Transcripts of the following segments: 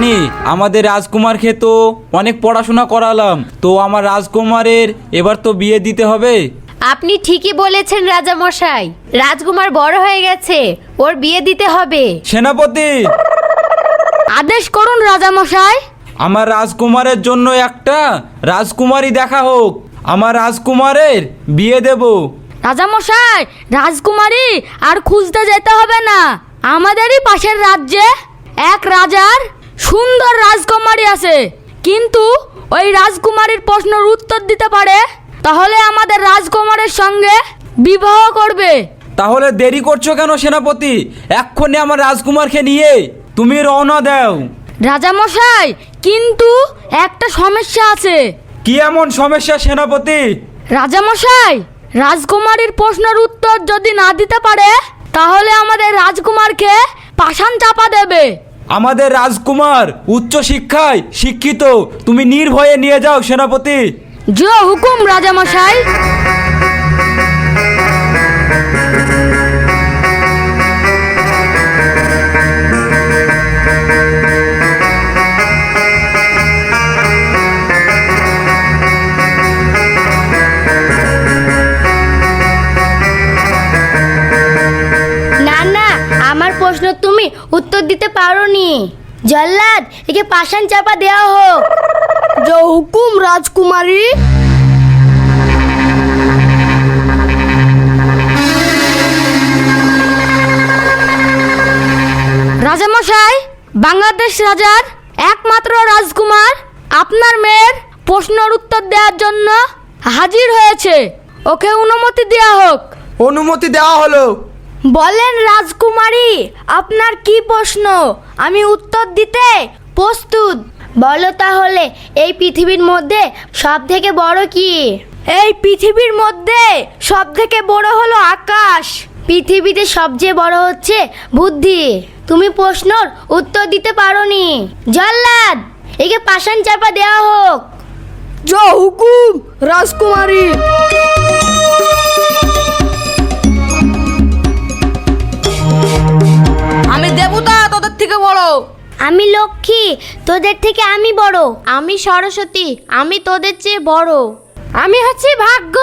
রানী আমাদের রাজকুমারকে তো অনেক পড়াশোনা করালাম। তো আমার রাজকুমারের এবার তো বিয়ে দিতে হবে। আপনি ঠিকই বলেছেন রাজামশাই। রাজকুমার বড় হয়ে গেছে ওর বিয়ে দিতে হবে। সেনাপতি! আদেশ করুন রাজামশাই। আমার রাজকুমারের জন্য একটা রাজকুমারী দেখা হোক। আমার রাজকুমারের বিয়ে দেব। রাজামশাই রাজকুমারী আর খুঁজতে যেতে হবে না। আমাদেরই পাশের রাজ্যে। এক রাজার সুন্দর রাজকুমারী আছে। কিন্তু ওই রাজকুমারীর প্রশ্নের উত্তর দিতে পারে তাহলে আমাদের রাজকুমারের সঙ্গে বিবাহ করবে। তাহলে দেরি করছ কেন সেনাপতি? এক্ষুনি আমার রাজকুমারকে নিয়ে তুমি রওনা দাও। রাজামশাই কিন্তু একটা সমস্যা আছে। কি এমন সমস্যা সেনাপতি? রাজামশাই রাজকুমারীর প্রশ্নের উত্তর যদি না দিতে পারে তাহলে আমাদের রাজকুমারকে পাষাণ চাপা দেবে। আমাদের রাজকুমার উচ্চ শিক্ষায় শিক্ষিত। তুমি নির্ভয়ে নিয়ে যাও সেনাপতি। যে হুকুম রাজামশাই। না দিতে পারোনি। জল্লাদ, একে পাষাণ চাপা দেওয়া হোক। যে হুকুম, রাজকুমারী। রাজামশাই, বাংলাদেশ রাজার একমাত্র রাজকুমার, আপনার মেয়ের প্রশ্নের উত্তর দেওয়ার জন্য হাজির হয়েছে। ওকে অনুমতি দেওয়া হোক। অনুমতি দেওয়া হলো। বলেন রাজকুমারী আপনার কি প্রশ্ন? আমি উত্তর দিতে প্রস্তুত। বলো তাহলে এই পৃথিবীর মধ্যে সব থেকে বড় কি? এই পৃথিবীর মধ্যে সব থেকে বড় হলো আকাশ। পৃথিবীতে সবচেয়ে বড় হচ্ছে বুদ্ধি। তুমি প্রশ্নর উত্তর দিতে পারোনি। জল্লাদ একে পাষাণ চাপা দেওয়া হোক। জ হুকুম রাজকুমারী। আমি দেবতা তোদের থেকে বড়। আমি লক্ষ্মী তোদের থেকে আমি বড়। আমি সরস্বতী আমি তোদের চেয়ে বড়। আমি হচ্ছি ভাগ্য।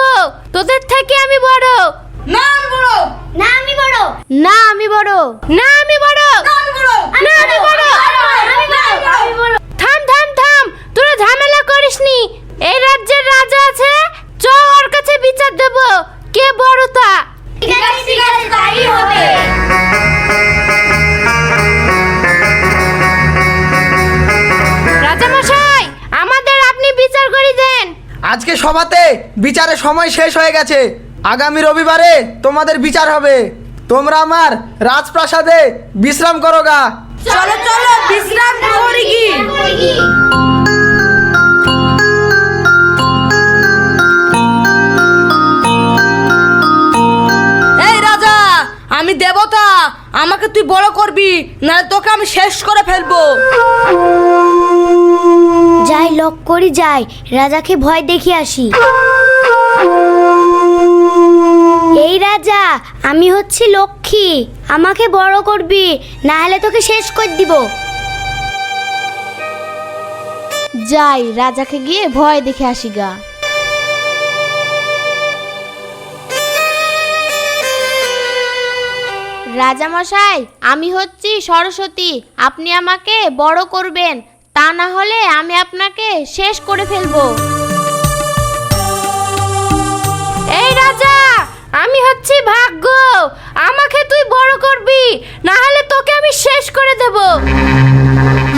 আজকে সভাতে বিচারের সময় শেষ হয়ে গেছে। আগামী রবিবারে তোমাদের বিচার হবে। তোমরা আমার রাজপ্রাসাদে বিশ্রাম করো গা। চলো চলো, বিশ্রাম করি কি রাজা, আমি দেবতা, আমাকে তুই বড় করবি, নাহলে তোকে আমি শেষ করে ফেলব। লক করি যাই, রাজাকে ভয় দেখে আসি। এই রাজা, আমি হচ্ছি লক্ষ্মী, আমাকে বড় করবি না হলে তোকে শেষ করে দিব। যাই, রাজাকে গিয়ে ভয় দেখে আসি গা। রাজামশাই, আমি হচ্ছি সরস্বতী, আপনি আমাকে বড় করবেন তা না হলে আমি আপনাকে শেষ করে ফেলব। এই রাজা আমি হচ্ছি ভাগ্য। আমাকে তুই বড় করবি না হলে তোকে আমি শেষ করে দেব।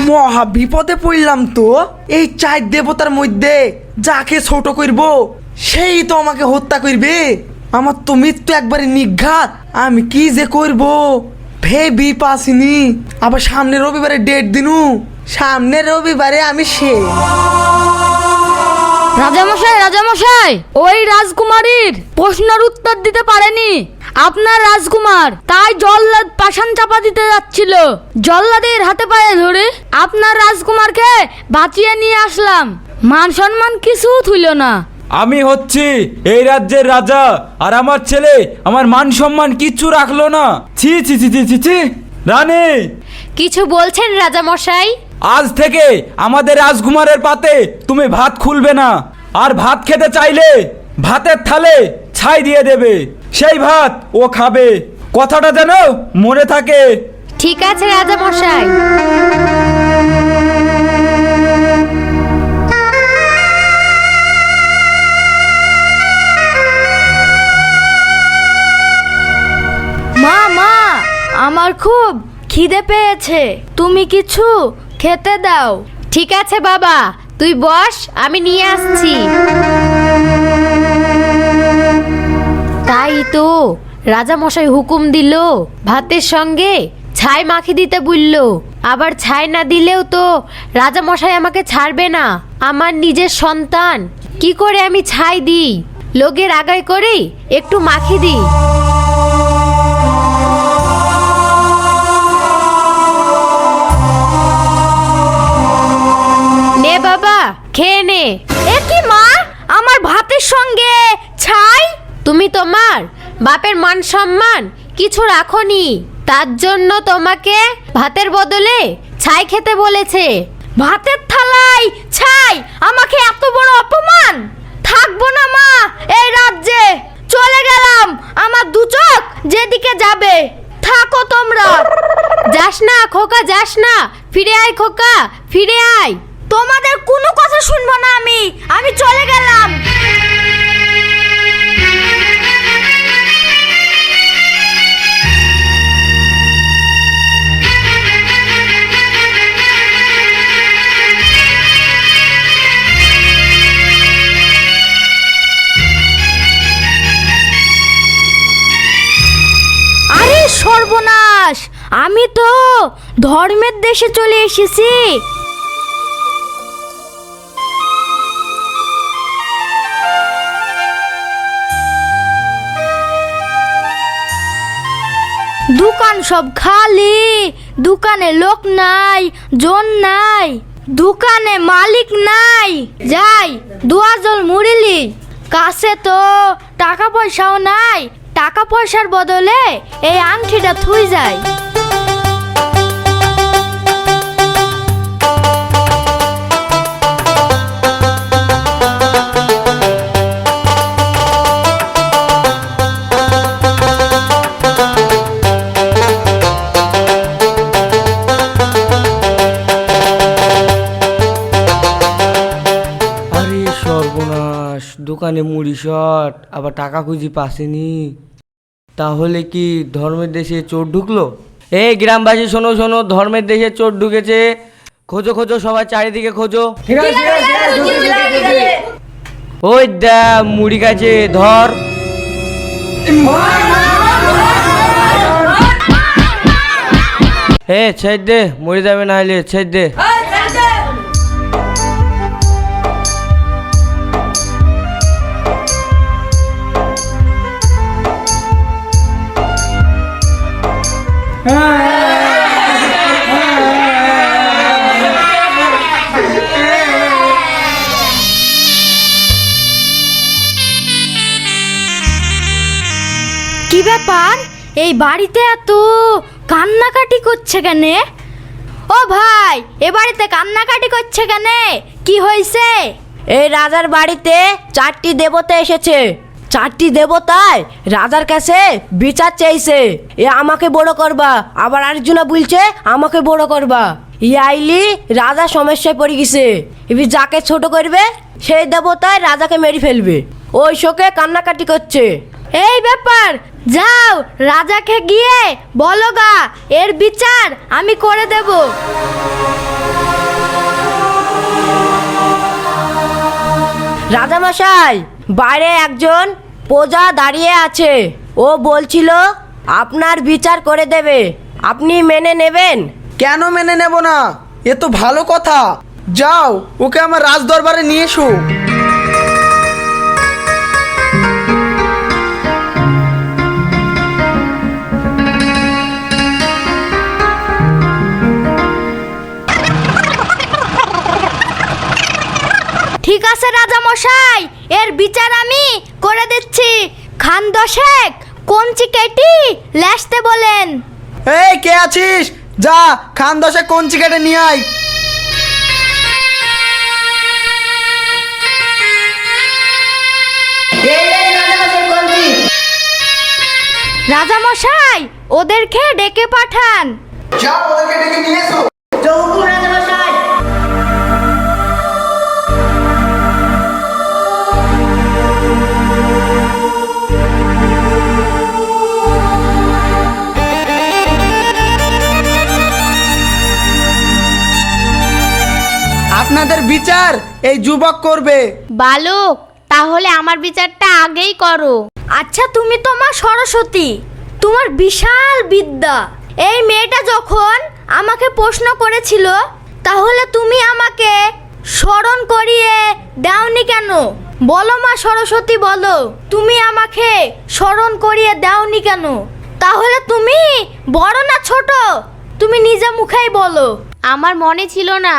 মহা বিপদে পড়লাম তো। এই চার দেবতার মধ্যে যাকে ছোট করব সেই তো আমাকে হত্যা করবে। আমার তো মৃত্যু একবারে নিঘাত। আমি কি যে করব? ভেবি পাসিনি। আবার সামনে রবিবারে ডেট দিনু। সামনে রবিবারে আমি সে রাজামশাই রাজামশাই ওই রাজকুমারীর প্রশ্নের উত্তর দিতে পারেনি। আপনার রাজকুমার তাই জল্লাদ পাষাণ চাপা দিতে যাচ্ছিল। জল্লাদের হাতে পায়ে ধরে আপনার রাজকুমারকে বাঁচিয়ে নিয়ে আসলাম। মান সম্মান কিছু থুইল না। আমি হচ্ছি এই রাজ্যের রাজা আর আমার ছেলে আমার মান সম্মান কিচ্ছু রাখল না। ছি ছি ছি ছি ছি ছি। রানী! কিছু বলছেন রাজা মশাই আজ থেকে আমাদের রাজকুমারের পাতে তুমি ভাত খুলবে না। আর ভাত খেতে চাইলে ভাতের থালে ছাই দিয়ে দেবে। সেই ভাত ও খাবে। কথাটা যেন মনে থাকে। ঠিক আছে, রাজা মশাই। মা মা, আমার খুব খিদে পেয়েছে। তুমি কিছু খেতে দাও। ঠিক আছে, বাবা। তুই বস, আমি নিয়ে আসছি। তাই তো রাজা মশাই হুকুম দিল, ভাতের সঙ্গে ছাই মাখি দিতে বলল। আবার ছাই না দিলেও তো রাজা মশাই আমাকে ছাড়বে না, আমার নিজের সন্তান। কি করে আমি ছাই দিই? লোকের আগায় করে একটু মাখি দিই। খেয়ে নে। এ কি মা? আমার ভাতের সঙ্গে ছাই? তুমি তোমার বাপের মান সম্মান কিছু রাখনি। তার জন্য তোমাকে ভাতের বদলে ছাই খেতে বলেছে। ভাতের থালায় ছাই, আমাকে এত বড় অপমান? থাকব না মা, এই রাজ্যে। চলে গেলাম, আমার দু চোখ যেদিকে যাবে। থাকো তোমরা। যাস না খোকা, যাস না। ফিরে আয় খোকা, ফিরে আয়। তোমাদের কোনো কথা শুনব না আমি। আমি চলে গেলাম। সর্বনাশ, আমি তো ধর্মের দেশে চলে এসেছি। দোকান সব খালি, দোকানে লোক নাই, জন নাই, দোকানে মালিক নাই। যাই দুয়াজল মুড়িলি। কাছে তো টাকা পয়সাও নাই, টাকা পয়সার বদলে এই আংটিটা থুই যায়। দোকানে মুড়ি শট আবার টাকা খুঁজি পাসেনি। তাহলে কি ধর্মের দেশে চোর ঢুকলো? এই গ্রামবাসী শোনো শোনো ধর্মের দেশে চোর ঢুকেছে। খোঁজো খোঁজো সবাই চারিদিকে খোঁজো। ওই দা মুড়ি গাছে ধর। এ ছেদ দে মরে যাবে না হলে ছেদ দে। কি ব্যাপার? এই বাড়িতে এত কান্নাকাটি করছে কেন? ও ভাই, এ বাড়িতে কান্নাকাটি করছে কেন? কি হয়েছে? এই রাজার বাড়িতে চারটি দেবতা এসেছে। চারটি দেবতায় রাজার কাছে বিচার চাইছে। এ আমাকে বড় করবা আবার আরেকজনা বলছে আমাকে বড় করবা। ই আইলি রাজা সমস্যায় পড়ে গেছে। এবার যাকে ছোট করবে সেই দেবতায় রাজাকে মেরে ফেলবে। ওই শোকে কান্নাকাটি করছে। এই ব্যাপার যাও রাজাকে গিয়ে বলো গা এর বিচার আমি করে দেব। রাজামশাই বাইরে একজন প্রজা দাঁড়িয়ে আছে। ও বলছিল, আপনার বিচার করে দেবে। আপনি মেনে নেবেন? কেন মেনে নেব না? এ তো ভালো কথা। যাও, ওকে আমার রাজদরবারে নিয়ে এসো। ঠিক আছে রাজা মশাই এর বিচার আমি করে দিচ্ছি। খান দশেক, কঞ্চি কেটি ল্যাসতে বলেন। এই, কে আছিস? যা, খান দশেক কঞ্চি কেটে নিয়ে আয়। রাজা মশাই ওদেরকে ডেকে পাঠান যা ওদেরকে ডেকে নিয়ে এসো এই যুবক করবে। বালক তাহলে আমার বিচারটা আগেই করো। আচ্ছা তুমি তো মা সরস্বতী। তোমার বিশাল বিদ্যা। এই মেয়েটা যখন আমাকে প্রশ্ন করেছিল তাহলে তুমি আমাকে স্মরণ করিয়ে দাওনি কেন? বলো মা সরস্বতী বলো। তুমি আমাকে স্মরণ করিয়ে দাওনি কেন? তাহলে তুমি বড় না ছোট? তুমি নিজে মুখেই বলো। আমার মনে ছিল না।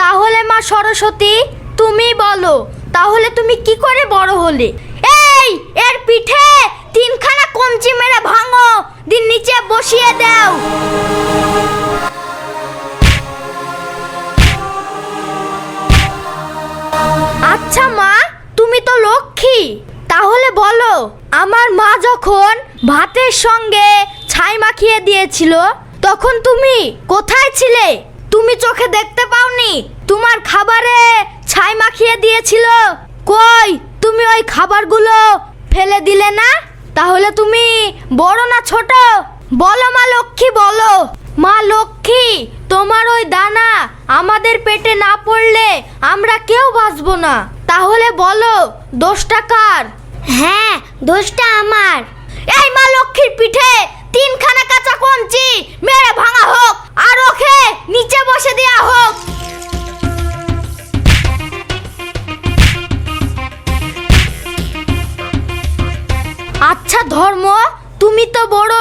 তাহলে মা সরস্বতী তুমি বলো, তাহলে তুমি কি করে বড় হলে? এই, এর পিঠে তিনখানা কঞ্চি মেরে ভাঙো দিন নিচে বসিয়ে দাও। আচ্ছা মা, তুমি তো লক্ষ্মী। তাহলে বলো, আমার মা যখন ভাতের সঙ্গে ছাই মাখিয়ে দিয়েছিল, তখন তুমি কোথায় ছিলে? তুমি চোখে দেখতে পাওনি? তোমার খাবারে ছাই মাখিয়ে দিয়েছিল। কই? তুমি ওই খাবারগুলো ফেলে দিলে না? তাহলে তুমি বড় না ছোট? বলো মা লক্ষ্মী বলো। মা লক্ষ্মী তোমার ওই দানা আমাদের পেটে না পড়লে আমরা কেউ বাঁচবো না। তাহলে বলো দোষটা কার? হ্যাঁ দোষটা আমার। এই মা লক্ষ্মীর পিঠে তিনখানা কাঁচা কঞ্চি মেরে ভাঙা হোক, আর ওকে নিচে বসে দেয়া হোক। আচ্ছা ধর্ম, তুমি তো বড়,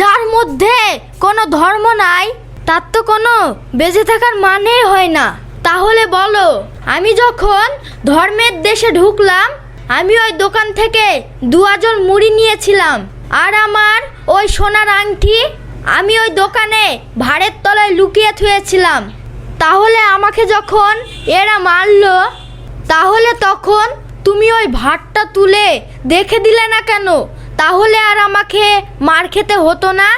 যার মধ্যে কোনো ধর্ম নাই, তার তো কোনো বেঁচে থাকার মানে হয় না। তাহলে বলো, আমি যখন ধর্মের দেশে ঢুকলাম, আমি ওই দোকান থেকে দু আজল মুড়ি নিয়েছিলাম, আর আমার ওই সোনার আংটি আমি ওই দোকানে ভাড়ের তলায় লুকিয়ে থুয়েছিলাম। তাহলে আমাকে যখন এরা মারলো তাহলে তখন তুমি ওই ভাতটা তুলে দেখে দিলে না কেন? তাহলে আর আমাকে মার খেতে হতো না?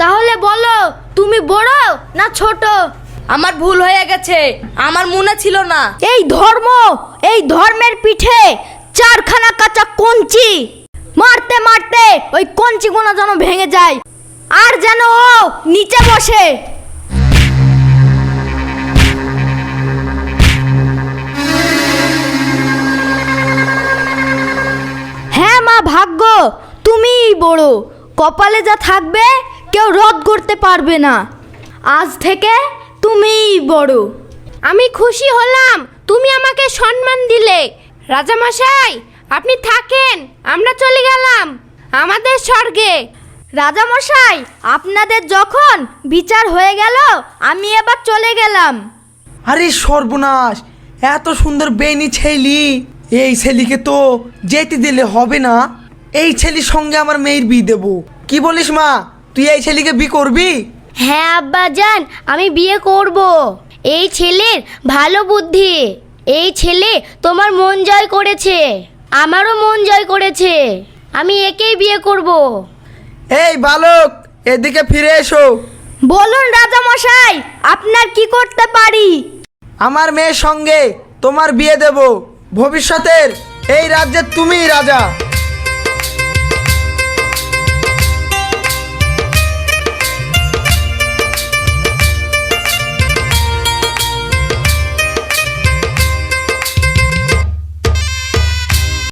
তাহলে বলো তুমি বড় না ছোট? আমার ভুল হয়ে গেছে আমার মনে ছিল না। এই ধর্ম এই ধর্মের পিঠে চারখানা কাঁচা কঞ্চি মারতে মারতে ওই কঞ্চিগুলো যেন ভেঙে যায়। আর যেন ও নিচে বসে। হ্যাঁ মা, ভাগ্য, তুমিই বড়। কপালে যা থাকবে, কেউ রদ করতে পারবে না। আজ থেকে তুমিই বড়। আমি খুশি হলাম, তুমি আমাকে সম্মান দিলে। রাজামশাই আপনি থাকেন আমরা চলে গেলাম। আমাদের স্বর্গে। রাজামশাই আপনাদের যখন বিচার হয়ে গেল আমি এবার চলে গেলাম। আরে সর্বনাশ এত সুন্দর বেনি ছেলি। এই ছেলিকে তো যেতে দিলে হবে না। এই ছেলির সঙ্গে আমার মেয়ের বিয়ে দেবো। কি বলিস মা তুই এই ছেলিকে বিয়ে করবি? হ্যাঁ আব্বা জান আমি বিয়ে করব। এই ছেলের ভালো বুদ্ধি। এই ছেলে তোমার মন জয় করেছে। আমারও মন জয় করেছে। আমি একেই বিয়ে করব। এই বালক এদিকে ফিরে এসো। বলুন রাজা মশাই আপনার কি করতে পারি? আমার মেয়ের সঙ্গে তোমার বিয়ে দেব। ভবিষ্যতের এই রাজ্যে তুমিই রাজা।